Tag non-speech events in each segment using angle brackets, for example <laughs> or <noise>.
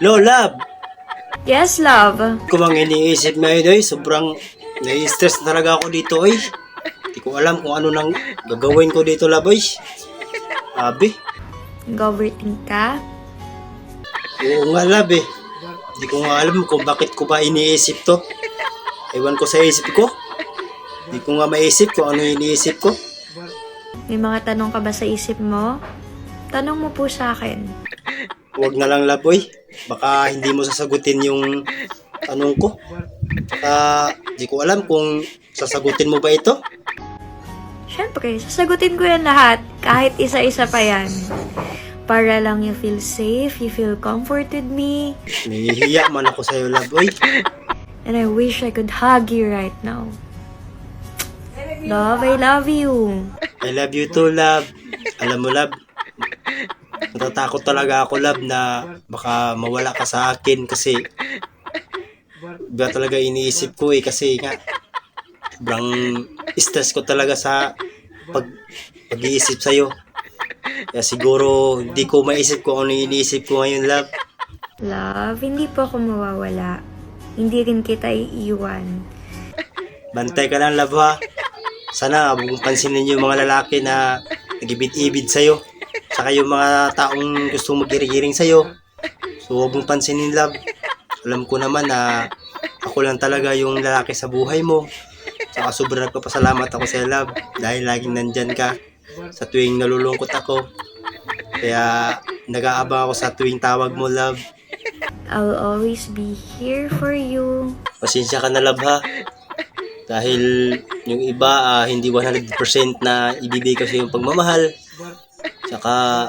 Lo, love. Yes, love. Kung ang iniisip ngayon, oy, sobrang nai-stress na talaga ako dito, oy. Hindi ko alam kung ano nang gagawin ko dito, love, oy. Abi, Overthink ka? oo nga, love, eh. Hindi ko nga alam kung bakit ko ba iniisip to. Ewan ko sa isip ko. Hindi ko nga maisip kung ano iniisip ko. May mga tanong ka ba sa isip mo? Tanong mo po sa akin. Huwag na lang, love, oy. Baka hindi mo sasagutin yung tanong ko. Baka di ko alam kung sasagutin mo ba ito. Siyempre, sasagutin ko yan lahat. Kahit isa-isa pa yan. Para lang you feel safe, you feel comfort with me. Nahihiya man ako sa'yo, love, oy. And I wish I could hug you right now. Love, I love you. I love you too, love. Alam mo, love, natatakot talaga ako, love, na baka mawala ka sa akin kasi iba talaga iniisip ko eh kasi nga sobrang stress ko talaga sa pag pag-iisip sa'yo. Kaya siguro hindi ko maisip kung ano iniisip ko ngayon, love. Love, hindi po ako mawawala. Hindi rin kita iiwan. Bantay ka lang, love, ha. Sana mong pansinin yung mga lalaki na nagibid-ibid sa'yo. Saka yung mga taong gustong magiring-giring sa'yo. So huwag mong pansinin, love. Alam ko naman na ako lang talaga yung lalaki sa buhay mo. Saka sobrang nagpapasalamat ako sa love. Dahil laging nandyan ka sa tuwing nalulungkot ako. Kaya nag-aabang ako sa tuwing tawag mo, love. I'll always be here for you. Pasensya ka na love ha. Dahil yung iba ah, hindi 100% na ibibigay ko sa yung pagmamahal. Tsaka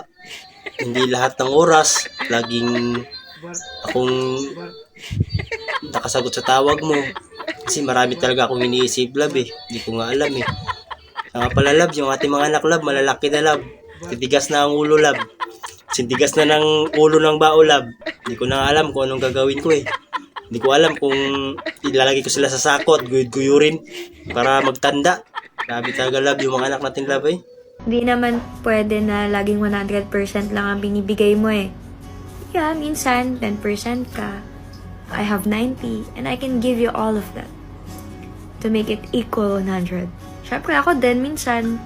hindi lahat ng oras laging akong nakasagot sa tawag mo. Kasi marami talaga akong iniisip love eh. Hindi ko nga alam eh. Saka pala love, yung ating mga anak love, malalaki na love. Titigas na ang ulo love. Sintigas na ng ulo ng bao love. Hindi ko na alam kung anong gagawin ko eh. Hindi ko alam kung ilalagay ko sila sa sako at guyud-guyurin para magtanda. Grabe talaga love yung mga anak natin love eh. Hindi naman pwede na laging 100% lang ang binibigay mo eh. Yeah, minsan 10% ka. I have 90 and I can give you all of that. To make it equal 100. Siyempre ako din minsan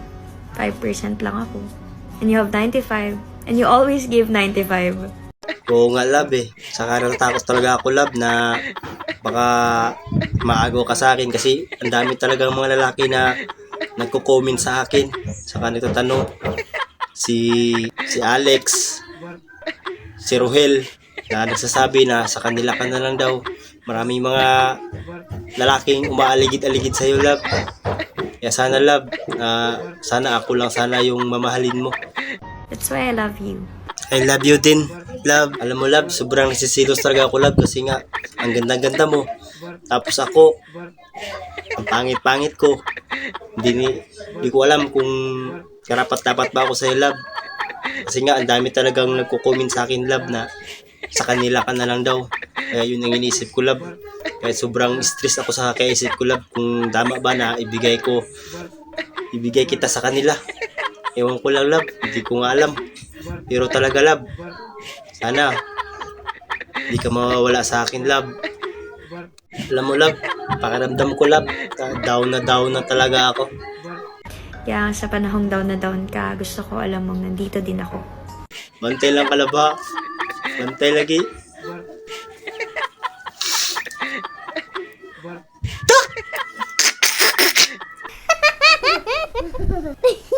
5% lang ako. And you have 95 and you always give 95. Oo nga love eh. Saka natatakot talaga ako love na baka maago ka sa akin kasi ang dami talaga mga lalaki na nagko-comment sa akin. Saka nagtatanong si si Alex, si Rohel na nagsasabi na sa kanila ka na lang daw. Maraming mga lalaking umaaligid-aligid sa iyo love. Kaya sana love, ah, sana ako lang sana yung mamahalin mo. That's why I love you. I love you din, love. Alam mo, love, sobrang nasisilos talaga ako, love, kasi nga, ang ganda-ganda mo. Tapos ako, ang pangit-pangit ko. Hindi, ni, hindi ko alam kung karapat-dapat ba ako sa'yo, love. Kasi nga, ang dami talagang nagko-comment sa akin, love, na sa kanila ka na lang daw. Kaya yun ang iniisip ko, love. Kaya sobrang stress ako sa kaisip ko, love, kung tama ba na ibigay ko, ibigay kita sa kanila. Ewan ko lang, love. Hindi ko nga alam. Pero talaga, love. Sana, hindi ka mawawala sa akin, love. Alam mo, love, pakiramdam ko, love, down na down na talaga ako. Kaya sa panahong down na down ka, gusto ko alam mong nandito din ako. Bantay lang kalaba. Bantay lagi. Tak! <laughs>